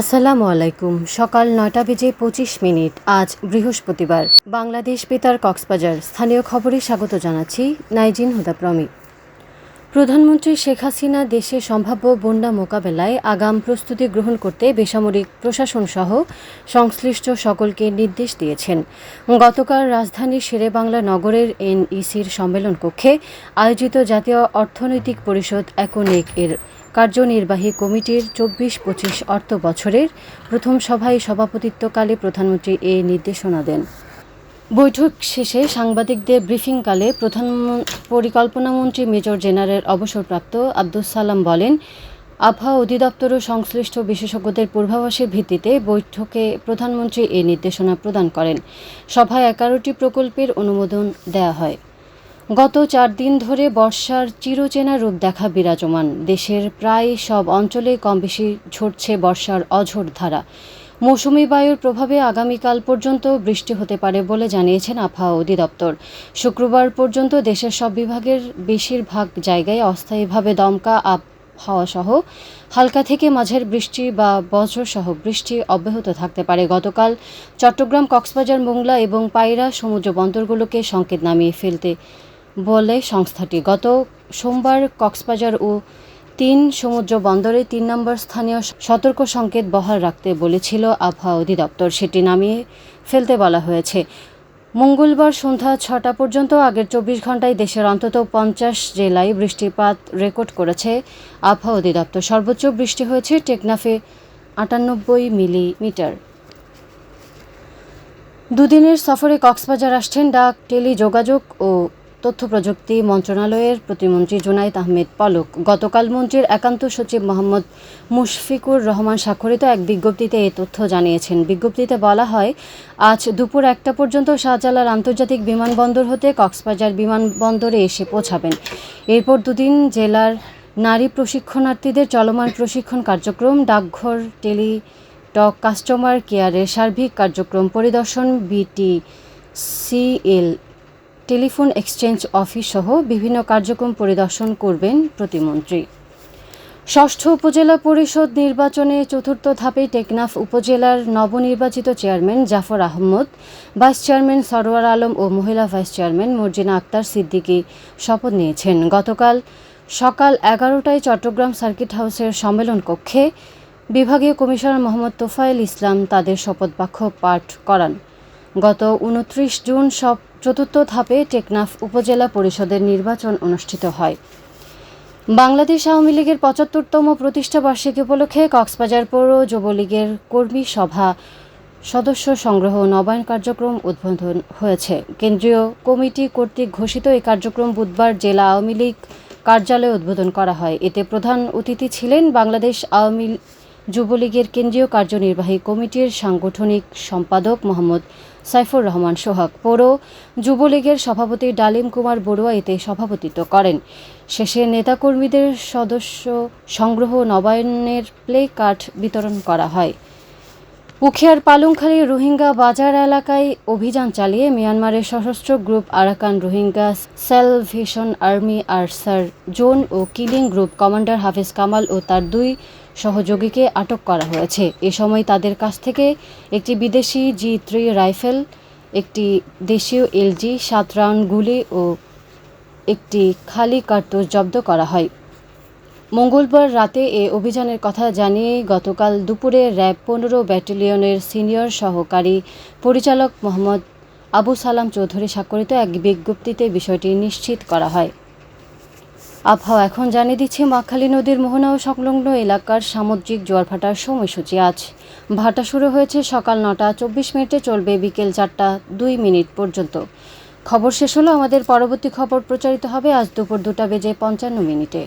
আসসালামু আলাইকুম। সকাল নয়টা বেজে পঁচিশ মিনিট, আজ বৃহস্পতিবার। বাংলাদেশ বেতার কক্সবাজার, স্থানীয় খবরে স্বাগত জানাচ্ছি নাইজিন হুদা প্রমি প্রধানমন্ত্রী শেখ হাসিনা দেশে সম্ভাব্য বন্যা মোকাবেলায় আগাম প্রস্তুতি গ্রহণ করতে বেসামরিক প্রশাসন সহ সংশ্লিষ্ট সকলকে নির্দেশ দিয়েছেন। গতকাল রাজধানীর শেরেবাংলা নগরের এনইসির সম্মেলন কক্ষে আয়োজিত জাতীয় অর্থনৈতিক পরিষদ একনেক এর কার্যনির্বাহী কমিটির চব্বিশ পঁচিশ অর্থ বছরের প্রথম সভায় সভাপতিত্বকালে প্রধানমন্ত্রী এ নির্দেশনা দেন। বৈঠক শেষে সাংবাদিকদের ব্রিফিংকালে প্রধান পরিকল্পনামন্ত্রী মেজর জেনারেল অবসরপ্রাপ্ত আব্দুস সালাম বলেন, আবহাওয়া অধিদপ্তর ও সংশ্লিষ্ট বিশেষজ্ঞদের পূর্বাভাসের ভিত্তিতে বৈঠকে প্রধানমন্ত্রী এ নির্দেশনা প্রদান করেন। সভায় এগারোটি প্রকল্পের অনুমোদন দেয়া হয়। গত চার দিন ধরে বর্ষার চিরচেনা রূপ দেখা বিরাজমান। দেশের প্রায় সব অঞ্চলে কম বেশি ঝরছে বর্ষার অঝোর ধারা। মৌসুমি বায়ুর প্রভাবে আগামীকাল পর্যন্ত বৃষ্টি হতে পারে বলে জানিয়েছেন আবহাওয়া অধিদপ্তর। শুক্রবার পর্যন্ত দেশের সব বিভাগের বেশিরভাগ জায়গায় অস্থায়ীভাবে দমকা আবহাওয়া সহ হালকা থেকে মাঝের বৃষ্টি বা বজ্রসহ বৃষ্টি অব্যাহত থাকতে পারে। গতকাল চট্টগ্রাম, কক্সবাজার, মোংলা এবং পায়রা সমুদ্র বন্দরগুলোকে সংকেত নামিয়ে ফেলতে বলে সংস্থাটি। গত সোমবার কক্সবাজার ও তিন সমুদ্র বন্দরে তিন নম্বর স্থানীয় সতর্ক সংকেত বহাল রাখতে বলেছিল আবহাওয়া অধিদপ্তর। সেটি নামিয়ে ফেলতে বলা হয়েছে। মঙ্গলবার সন্ধ্যা ছটা পর্যন্ত আগের চব্বিশ ঘন্টায় দেশের অন্তত পঞ্চাশ জেলায় বৃষ্টিপাত রেকর্ড করেছে আবহাওয়া অধিদপ্তর। সর্বোচ্চ বৃষ্টি হয়েছে টেকনাফে আটানব্বই মিলিমিটার। দুদিনের সফরে কক্সবাজার আসছেন ডাক, টেলিযোগাযোগ ও তথ্য প্রযুক্তি মন্ত্রণালয়ের প্রতিমন্ত্রী জুনাইদ আহমেদ পলক। গতকাল মন্ত্রীর একান্ত সচিব মোহাম্মদ মুশফিকুর রহমান স্বাক্ষরিত এক বিজ্ঞপ্তিতে এ তথ্য জানিয়েছেন। বিজ্ঞপ্তিতে বলা হয়, আজ দুপুর একটা পর্যন্ত শাহজালাল আন্তর্জাতিক বিমানবন্দর হতে কক্সবাজার বিমানবন্দরে এসে পৌঁছাবেন। এরপর দুদিন জেলার নারী প্রশিক্ষণার্থীদের চলমান প্রশিক্ষণ কার্যক্রম, ডাকঘর, টেলি টক কাস্টমার কেয়ারের সার্বিক কার্যক্রম পরিদর্শন বিটি সিএল টেলিফোন এক্সচেঞ্জ অফিস সহ বিভিন্ন কার্যক্রম পরিদর্শন করবেন প্রতিমন্ত্রী। ষষ্ঠ উপজেলা পরিষদ নির্বাচনে চতুর্থ ধাপে টেকনাফ উপজেলার নবনির্বাচিত chairman Jafar Ahmad, vice chairman Sarowar Alam ও মহিলা ভাইস চেয়ারম্যান মর্জিনা আক্তার সিদ্দিকী শপথ নিয়েছেন। গতকাল সকাল এগারোটায় চট্টগ্রাম সার্কিট হাউসের সম্মেলন কক্ষে বিভাগীয় কমিশনার মোহাম্মদ তোফায়েল ইসলাম তাদের শপথ বাক্য পাঠ করান। গত উনত্রিশ জুন সব চতুর্থ ধাপে টেকনাফ উপজেলা পরিষদের নির্বাচন অনুষ্ঠিত হয়। বাংলাদেশ আওয়ামী লীগের পঁচাত্তরতম প্রতিষ্ঠা বার্ষিকী উপলক্ষে কক্সবাজার পৌর যুবলীগের কর্মী সভা, সদস্য সংগ্রহ নবায়ন কার্যক্রম উদ্বোধন হয়েছে। কেন্দ্রীয় কমিটি কর্তৃক ঘোষিত এই কার্যক্রম বুধবার জেলা আওয়ামী লীগ কার্যালয়ে উদ্বোধন করা হয়। এতে প্রধান অতিথি ছিলেন বাংলাদেশ আওয়ামী যুবলীগের কেন্দ্রীয় কার্যনির্বাহী কমিটির সাংগঠনিক সম্পাদক মোহাম্মদ সাইফুর রহমান সোহাগ পৌর যুবলীগের সভাপতি ডালিম কুমার বড়ুয়া এতে সভাপতিত্ব করেন। শেষে নেতাকর্মীদের সদস্য সংগ্রহ নবায়নের প্লে কার্ড বিতরণ করা হয়। উখিয়ার পালংখালী রোহিঙ্গা বাজার এলাকায় অভিযান চালিয়ে মিয়ানমারের সশস্ত্র group Arakan Rohingya Salvation Army Archer zone ও killing group commander Hafiz Kamal ও তার দুই সহযোগীকে আটক করা হয়েছে। এ সময় তাদের কাছ থেকে একটি বিদেশি জি থ্রি রাইফেল, একটি দেশীয় এলজি, সাত রাউন্ড গুলি ও একটি খালি কার্তুজ জব্দ করা হয়। মঙ্গলবার রাতে এ অভিযানের কথা জানিয়ে গতকাল দুপুরে র্যাব পনেরো ব্যাটালিয়নের সিনিয়র সহকারী পরিচালক মোহাম্মদ আবু সালাম চৌধুরী স্বাক্ষরিত এক বিজ্ঞপ্তিতে বিষয়টি নিশ্চিত করা হয়। আবহাওয়া এখন জানিয়ে দিচ্ছে, মাখালী নদীর মোহনা ও সংলগ্ন এলাকার সামুদ্রিক জোয়ার ভাটার সময়সূচি আজ। ভাটা শুরু হয়েছে সকাল নটা চব্বিশ মিনিটে, চলবে বিকেল চারটা দুই মিনিট পর্যন্ত। খবর শেষ হলো, আমাদের পরবর্তী খবর প্রচারিত হবে আজ দুপুর দুটা বেজে পঞ্চান্ন মিনিটে।